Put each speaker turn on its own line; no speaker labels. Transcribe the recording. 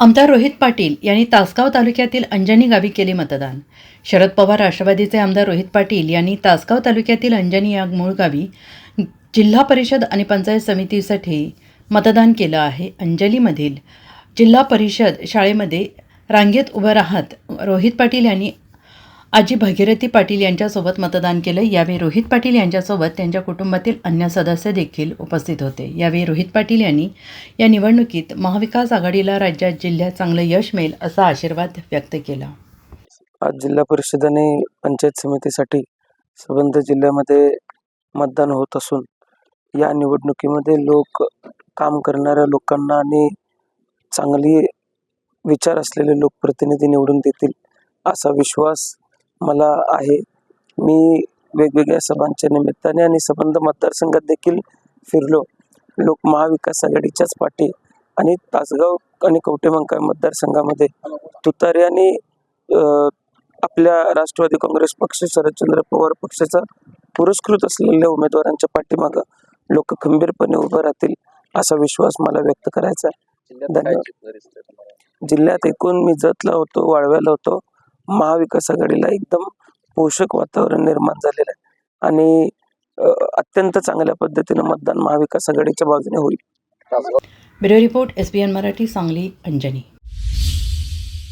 आमदार रोहित पाटील यांनी तासगाव तालुक्यातील अंजनी गावी केले मतदान. शरद पवार राष्ट्रवादीचे आमदार रोहित पाटील यांनी तासगाव तालुक्यातील अंजनी या मूळ गावी जिल्हा परिषद आणि पंचायत समितीसाठी मतदान केलं आहे. अंजलीमधील जिल्हा परिषद शाळेमध्ये रांगेत उभं राहत रोहित पाटील यांनी आजी भागीरथी पाटील यांच्यासोबत मतदान केलं. यावेळी रोहित पाटील यांच्यासोबत त्यांच्या कुटुंबातील अन्य सदस्य देखील उपस्थित होते. यावेळी रोहित पाटील यांनी या निवडणुकीत महाविकास आघाडीला राज्यात जिल्ह्यात चांगलं यश मिळेल असा आशीर्वाद व्यक्त केला.
आज जिल्हा परिषद आणि पंचायत समितीसाठी संबंध जिल्ह्यामध्ये मतदान होत असून या निवडणुकीमध्ये लोक काम करणाऱ्या लोकांना आणि चांगली विचार असलेले लोकप्रतिनिधी निवडून देतील असा विश्वास मला आहे. मी वेगवेगळ्या सभांच्या निमित्ताने आणि संबंध मतदारसंघात देखील फिरलो. लोक महाविकास आघाडीच्याच पाठी आणि तासगाव आणि कवटेमंकाळ मतदारसंघामध्ये तुतारी आणि आपल्या राष्ट्रवादी काँग्रेस पक्ष शरदचंद्र पवार पक्षाचा पुरस्कृत असलेल्या उमेदवारांच्या पाठीमागं लोक खंबीरपणे उभं राहतील असा विश्वास मला व्यक्त करायचा आहे. धन्यवाद. जिल्ह्यात एकूण मी जतला होतो वाळव्याला होतो. महाविकास आघाडीला एकदम पोषक वातावरण निर्माण झालेलं आहे. आणि अत्यंत चांगल्या पद्धतीनं मतदान महाविकास आघाडीच्या बाजूने होईल.
Bureau report S B N Marathi Sangli Anjani.